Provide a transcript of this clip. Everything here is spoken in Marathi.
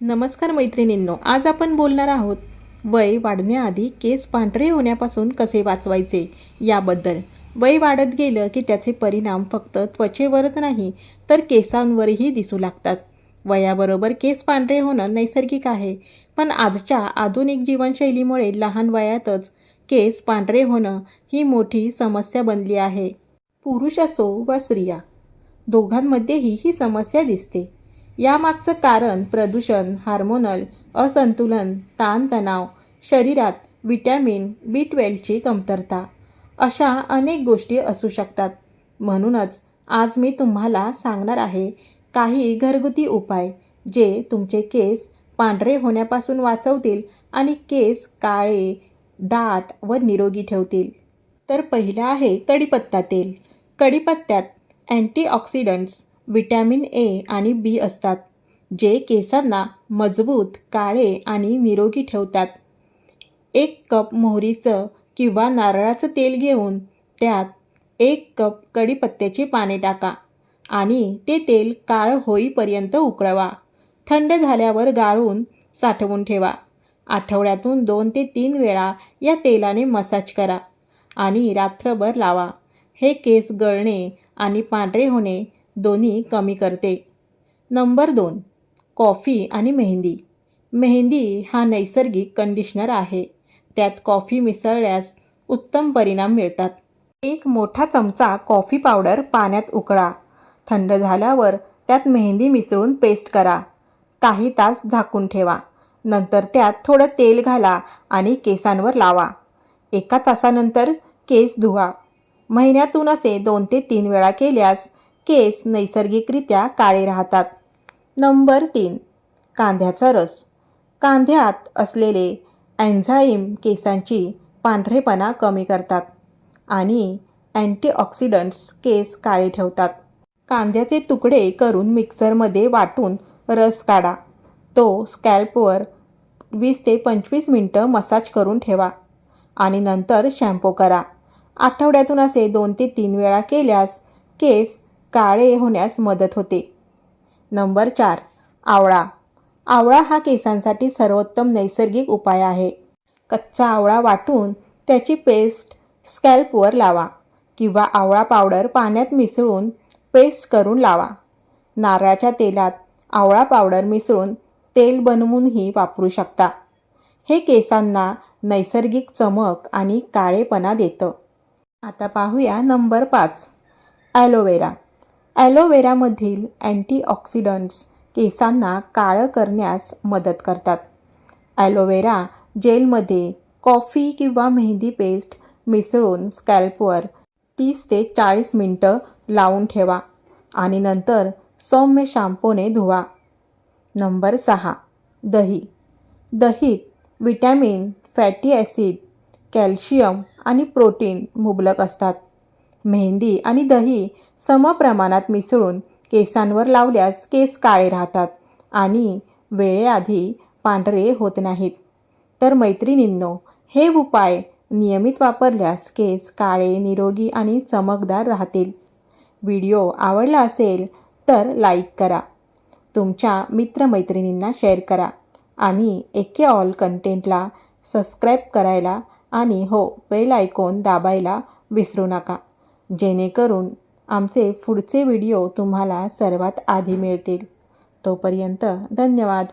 नमस्कार मैत्रिणींनो आज आपण बोलणार आहोत वय वाढण्याआधी केस पांढरे होण्यापासून कसे वाचवायचे याबद्दल. वय वाढत गेलं की त्याचे परिणाम फक्त त्वचेवरच नाही तर केसांवरही दिसू लागतात. वयाबरोबर केस पांढरे होणं नैसर्गिक आहे पण आजच्या आधुनिक जीवनशैलीमुळे लहान वयातच केस पांढरे होणं ही मोठी समस्या बनली आहे. पुरुष असो वा स्त्रिया दोघांमध्येही ही समस्या दिसते. यामागचं कारण प्रदूषण हार्मोनल असंतुलन ताणतणाव शरीरात विटॅमिन बी ट्वेल्वची कमतरता अशा अनेक गोष्टी असू शकतात. म्हणूनच आज मी तुम्हाला सांगणार आहे काही घरगुती उपाय जे तुमचे केस पांढरे होण्यापासून वाचवतील आणि केस काळे दाट व निरोगी ठेवतील. तर पहिलं आहे कढीपत्ता तेल. कढीपत्त्यात अँटीऑक्सिडंट्स विटॅमिन ए आणि बी असतात जे केसांना मजबूत काळे आणि निरोगी ठेवतात. एक कप मोहरीचं किंवा नारळाचं तेल घेऊन त्यात एक कप कढीपत्त्याची पाने टाका आणि ते तेल काळं होईपर्यंत उकळवा. थंड झाल्यावर गाळून साठवून ठेवा. आठवड्यातून दोन ते तीन वेळा या तेलाने मसाज करा आणि रात्रभर लावा. हे केस गळणे आणि पांढरे होणे दोन्ही कमी करते. नंबर दोन कॉफी आणि मेहंदी. मेहंदी हा नैसर्गिक कंडिशनर आहे. त्यात कॉफी मिसळल्यास उत्तम परिणाम मिळतात. एक मोठा चमचा कॉफी पावडर पाण्यात उकळा. थंड झाल्यावर त्यात मेहंदी मिसळून पेस्ट करा. काही तास झाकून ठेवा. नंतर त्यात थोडं तेल घाला आणि केसांवर लावा. एका तासानंतर केस धुवा. महिन्यातून असे दोन ते तीन वेळा केल्यास केस नैसर्गिकरित्या काळे राहतात. नंबर तीन कांद्याचा रस. कांद्यात असलेले अँझाईम केसांची पांढरेपणा कमी करतात आणि अँटीऑक्सिडंट्स केस काळे ठेवतात. कांद्याचे तुकडे करून मिक्सरमध्ये वाटून रस काढा. तो स्कॅल्पवर वीस ते पंचवीस मिनटं मसाज करून ठेवा आणि नंतर शॅम्पू करा. आठवड्यातून असे दोन ते तीन वेळा केल्यास केस काळे होण्यास मदत होते. नंबर चार आवळा. आवळा हा केसांसाठी सर्वोत्तम नैसर्गिक उपाय आहे. कच्चा आवळा वाटून त्याची पेस्ट स्कॅल्पवर लावा किंवा आवळा पावडर पाण्यात मिसळून पेस्ट करून लावा. नारळाच्या तेलात आवळा पावडर मिसळून तेल बनवूनही वापरू शकता. हे केसांना नैसर्गिक चमक आणि काळेपणा देतं. आता पाहूया नंबर पाच ॲलोवेरा. ॲलोवेरामधील अँटीऑक्सिडंट्स केसांना काळं करण्यास मदत करतात. ॲलोवेरा जेलमध्ये कॉफी किंवा मेहंदी पेस्ट मिसळून स्कॅल्पवर तीस ते चाळीस मिनटं लावून ठेवा आणि नंतर सौम्य शॅम्पोने धुवा. नंबर सहा दही. दहीत विटॅमिन फॅटी ॲसिड कॅल्शियम आणि प्रोटीन मुबलक असतात. मेहंदी आणि दही समप्रमाणात मिसळून केसांवर लावल्यास केस काळे राहतात आणि वेळेआधी पांढरे होत नाहीत. तर मैत्रिणींनो हे उपाय नियमित वापरल्यास केस काळे निरोगी आणि चमकदार राहतील. व्हिडिओ आवडला असेल तर लाईक करा. तुमच्या मित्रमैत्रिणींना शेअर करा आणि एके ऑल कंटेंटला सबस्क्राईब करायला आणि हो बेल आयकॉन दाबायला विसरू नका. जेणेकरून आमचे पुढचे व्हिडिओ तुम्हाला सर्वात आधी मिळतील. तोपर्यंत धन्यवाद.